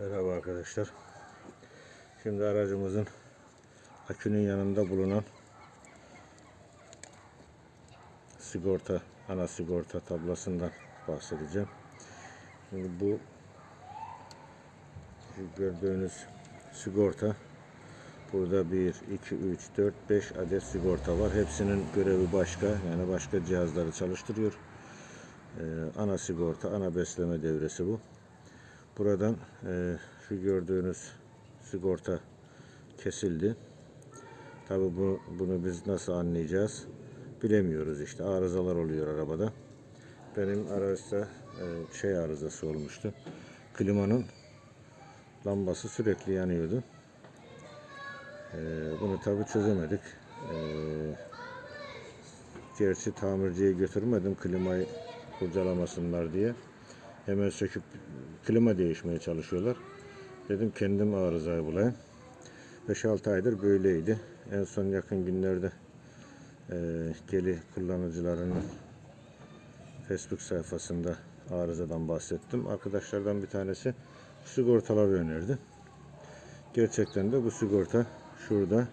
Merhaba arkadaşlar. Şimdi aracımızın akünün yanında bulunan sigorta, ana sigorta tablasından bahsedeceğim. Şimdi bu gördüğünüz sigorta burada 1, 2, 3, 4, 5 adet sigorta var. Hepsinin görevi başka. Yani başka cihazları çalıştırıyor. Ee, ana sigorta, ana besleme devresi bu. Buradan e, şu gördüğünüz sigorta kesildi. Tabi bu, bunu biz nasıl anlayacağız bilemiyoruz işte arızalar oluyor arabada. Benim araçta e, şey arızası olmuştu. Klimanın lambası sürekli yanıyordu. E, bunu tabi çözemedik. E, gerçi tamirciye götürmedim klimayı kurcalamasınlar diye. Hemen söküp klima değişmeye çalışıyorlar. Dedim kendim arızayı bulayım. 5-6 aydır böyleydi. En son yakın günlerde e, geli kullanıcılarının Facebook sayfasında arızadan bahsettim. Arkadaşlardan bir tanesi sigortaları önerdi. Gerçekten de bu sigorta şurada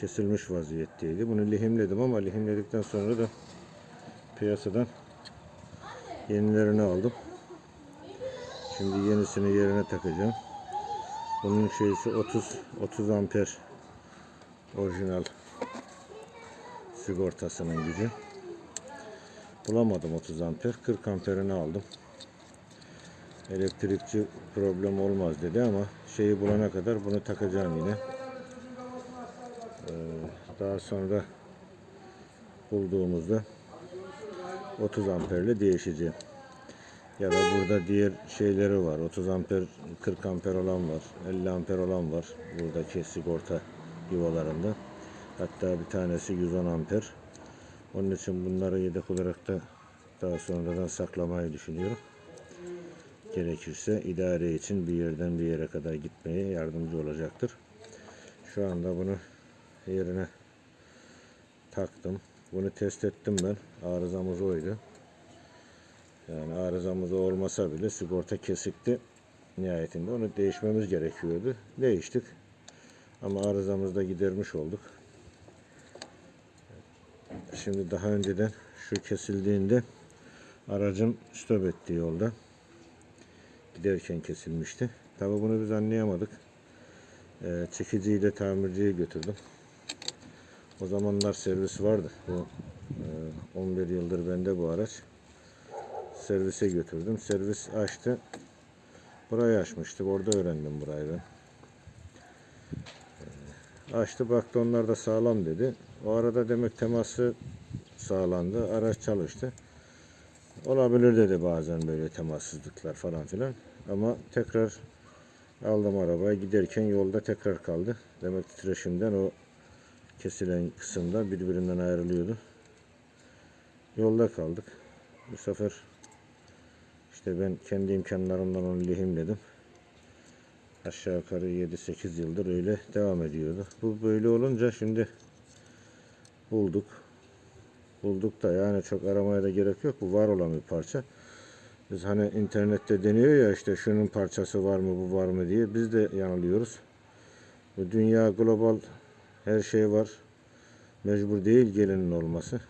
kesilmiş vaziyetteydi. Bunu lehimledim ama lehimledikten sonra da piyasadan yenilerini aldım. Şimdi yenisini yerine takacağım. Bunun şeysi 30 30 amper orijinal sigortasının gücü. Bulamadım 30 amper. 40 amperini aldım. Elektrikçi problem olmaz dedi ama şeyi bulana kadar bunu takacağım yine. Ee, daha sonra bulduğumuzda 30 amperle değişeceğim. Ya da burada diğer şeyleri var. 30 amper, 40 amper olan var. 50 amper olan var. Buradaki sigorta yuvalarında. Hatta bir tanesi 110 amper. Onun için bunları yedek olarak da daha sonradan saklamayı düşünüyorum. Gerekirse idare için bir yerden bir yere kadar gitmeye yardımcı olacaktır. Şu anda bunu yerine taktım. Bunu test ettim ben. Arızamız oydu. Yani arızamız olmasa bile sigorta kesikti. Nihayetinde onu değişmemiz gerekiyordu. Değiştik. Ama arızamızı da gidermiş olduk. Şimdi daha önceden şu kesildiğinde aracım stop etti yolda. Giderken kesilmişti. Tabi bunu biz anlayamadık. Ee, çekiciyi de tamirciye götürdüm. O zamanlar servis vardı. Bu e, 11 yıldır bende bu araç servise götürdüm. Servis açtı. Burayı açmıştık. Orada öğrendim burayı ben. Ee, Açtı baktı onlar da sağlam dedi. O arada demek teması sağlandı. Araç çalıştı. Olabilir dedi bazen böyle temassızlıklar falan filan. Ama tekrar aldım arabayı. Giderken yolda tekrar kaldı. Demek titreşimden o kesilen kısımda birbirinden ayrılıyordu. Yolda kaldık. Bu sefer işte ben kendi imkanlarımdan onu lehimledim. Aşağı yukarı 7-8 yıldır öyle devam ediyordu. Bu böyle olunca şimdi bulduk. Bulduk da yani çok aramaya da gerek yok. Bu var olan bir parça. Biz hani internette deniyor ya işte şunun parçası var mı bu var mı diye biz de yanılıyoruz. Bu dünya global her şey var. Mecbur değil gelinin olması.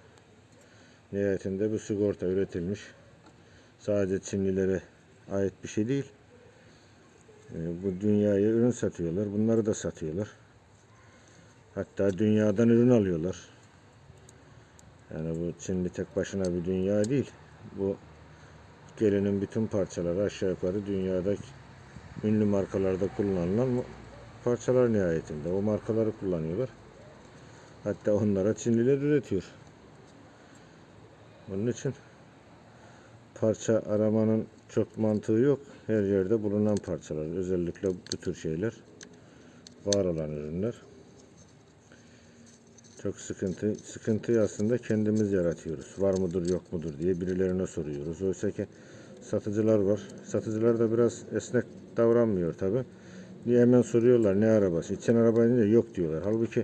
Nihayetinde bu sigorta üretilmiş sadece Çinlilere ait bir şey değil. E, bu dünyaya ürün satıyorlar. Bunları da satıyorlar. Hatta dünyadan ürün alıyorlar. Yani bu Çinli tek başına bir dünya değil. Bu gelinin bütün parçaları aşağı yukarı dünyada ünlü markalarda kullanılan parçalar nihayetinde. O markaları kullanıyorlar. Hatta onlara Çinliler üretiyor. Onun için parça aramanın çok mantığı yok. Her yerde bulunan parçalar. Özellikle bu tür şeyler. Var olan ürünler. Çok sıkıntı. Sıkıntıyı aslında kendimiz yaratıyoruz. Var mıdır yok mudur diye birilerine soruyoruz. Oysa ki satıcılar var. Satıcılar da biraz esnek davranmıyor tabi. Niye hemen soruyorlar ne arabası? İçen araba ne yok diyorlar. Halbuki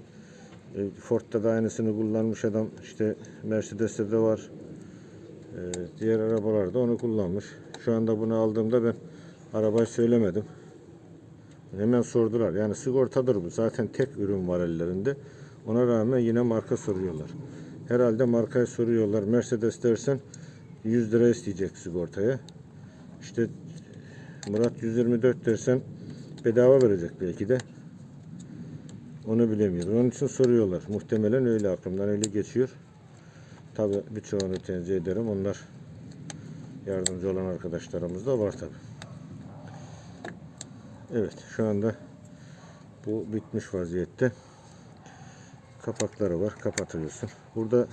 e, Ford'da da aynısını kullanmış adam. İşte Mercedes'te de var. Ee, diğer arabalarda onu kullanmış. Şu anda bunu aldığımda ben arabayı söylemedim. Hemen sordular. Yani sigortadır bu. Zaten tek ürün var ellerinde. Ona rağmen yine marka soruyorlar. Herhalde markayı soruyorlar. Mercedes dersen 100 lira isteyecek sigortaya. İşte Murat 124 dersen bedava verecek belki de. Onu bilemiyoruz. Onun için soruyorlar. Muhtemelen öyle aklımdan öyle geçiyor. Tabi birçoğunu tenzih ederim. Onlar yardımcı olan arkadaşlarımız da var tabi. Evet şu anda bu bitmiş vaziyette. Kapakları var. Kapatıyorsun. Burada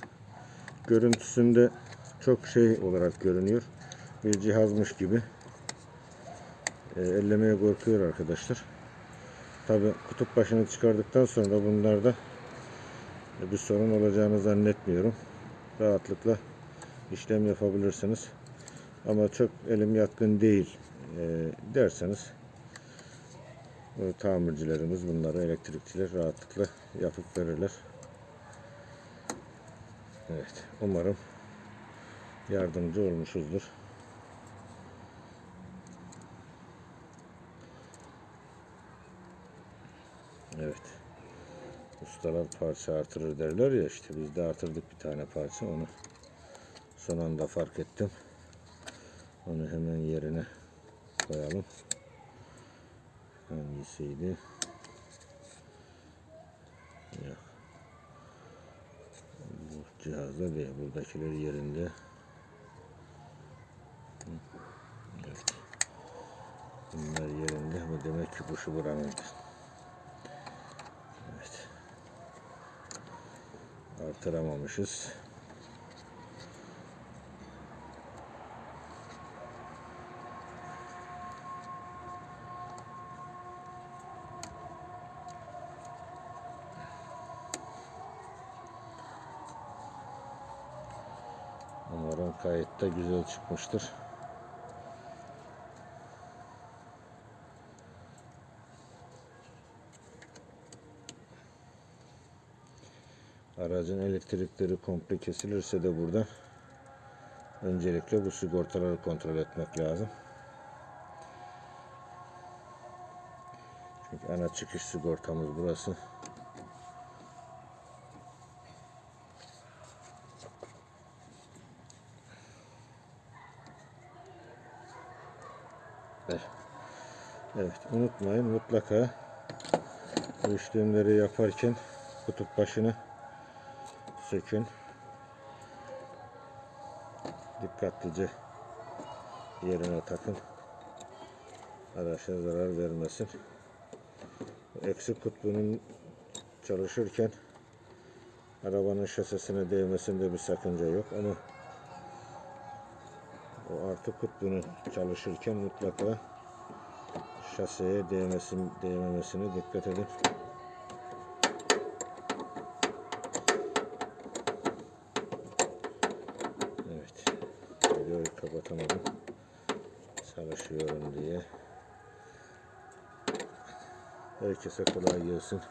görüntüsünde çok şey olarak görünüyor. Bir cihazmış gibi. E, ellemeye korkuyor arkadaşlar. Tabi kutup başını çıkardıktan sonra bunlarda bir sorun olacağını zannetmiyorum. Rahatlıkla işlem yapabilirsiniz. Ama çok elim yatkın değil e, derseniz e, tamircilerimiz bunları elektrikçiler rahatlıkla yapıp verirler. Evet, umarım yardımcı olmuşuzdur. Evet. Ustalar parça artırır derler ya işte biz de artırdık bir tane parça onu son anda fark ettim. Onu hemen yerine koyalım. Hangisiydi? Yok. Bu cihazda değil. Buradakiler yerinde. Evet. Bunlar yerinde. Bu demek ki bu buranın. Artıramamışız. Umarım kayıtta güzel çıkmıştır. Aracın elektrikleri komple kesilirse de burada öncelikle bu sigortaları kontrol etmek lazım. Çünkü ana çıkış sigortamız burası. Evet unutmayın mutlaka bu işlemleri yaparken kutup başını sökün. Dikkatlice yerine takın. Araça zarar vermesin. Eksik kutbunun çalışırken arabanın şasisine değmesinde bir sakınca yok ama o artı kutbunun çalışırken mutlaka şaseye değmesin, değmemesine dikkat edin. Evet. Videoyu kapatamadım. Çalışıyorum diye. Herkese kolay gelsin.